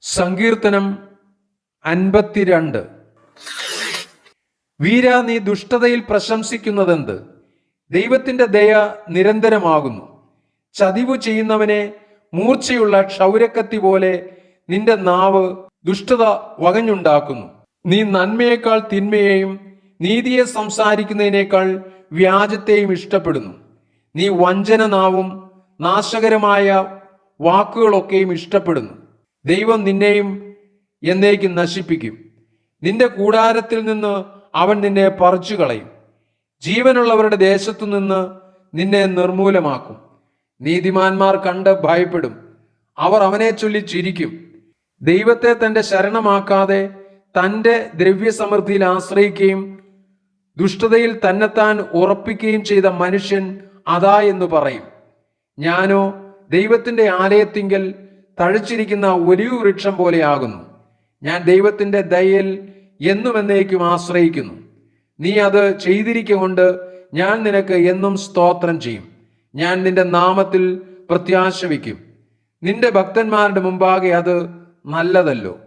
സങ്കീർത്തനം അൻപത്തിരണ്ട്. വീര നീ ദുഷ്ടതയിൽ പ്രശംസിക്കുന്നതെന്ത്? ദൈവത്തിന്റെ ദയ നിരന്തരമാകുന്നു. ചതിവ് ചെയ്യുന്നവനെ മൂർച്ചയുള്ള ക്ഷൗരക്കത്തി പോലെ നിന്റെ നാവ് ദുഷ്ടത വകഞ്ഞുണ്ടാക്കുന്നു. നീ നന്മയേക്കാൾ തിന്മയെയും നീതിയെ സംസാരിക്കുന്നതിനേക്കാൾ വ്യാജത്തെയും ഇഷ്ടപ്പെടുന്നു. നീ വഞ്ചന നാവും നാശകരമായ വാക്കുകളൊക്കെയും ഇഷ്ടപ്പെടുന്നു. ദൈവം നിന്നെയും എന്നേക്കും നശിപ്പിക്കും. നിന്റെ കൂടാരത്തിൽ നിന്ന് അവൻ നിന്നെ പറിച്ചു കളയും ജീവനുള്ളവരുടെ ദേശത്തു നിന്ന് നിന്നെ നിർമൂലമാക്കും. നീതിമാന്മാർ കണ്ട് ഭയപ്പെടും. അവർ അവനെ ചൊല്ലി ചിരിക്കും. ദൈവത്തെ തന്റെ ശരണമാക്കാതെ തന്റെ ദ്രവ്യസമൃദ്ധിയിൽ ആശ്രയിക്കുകയും ദുഷ്ടതയിൽ തന്നെത്താൻ ഉറപ്പിക്കുകയും ചെയ്ത മനുഷ്യൻ അതാ എന്ന് പറയും. ഞാനോ ദൈവത്തിന്റെ ആലയത്തിങ്കൽ തഴച്ചിരിക്കുന്ന ഒലിവ് വൃക്ഷം പോലെയാകുന്നു. ഞാൻ ദൈവത്തിന്റെ ദയയിൽ എന്നും എന്നേക്കും ആശ്രയിക്കുന്നു. നീ അത് ചെയ്തിരിക്കൊണ്ട് ഞാൻ നിനക്ക് എന്നും സ്തോത്രം ചെയ്യും. ഞാൻ നിന്റെ നാമത്തിൽ പ്രത്യാശ വയ്ക്കും നിന്റെ ഭക്തന്മാരുടെ മുമ്പാകെ അത് നല്ലതല്ലോ.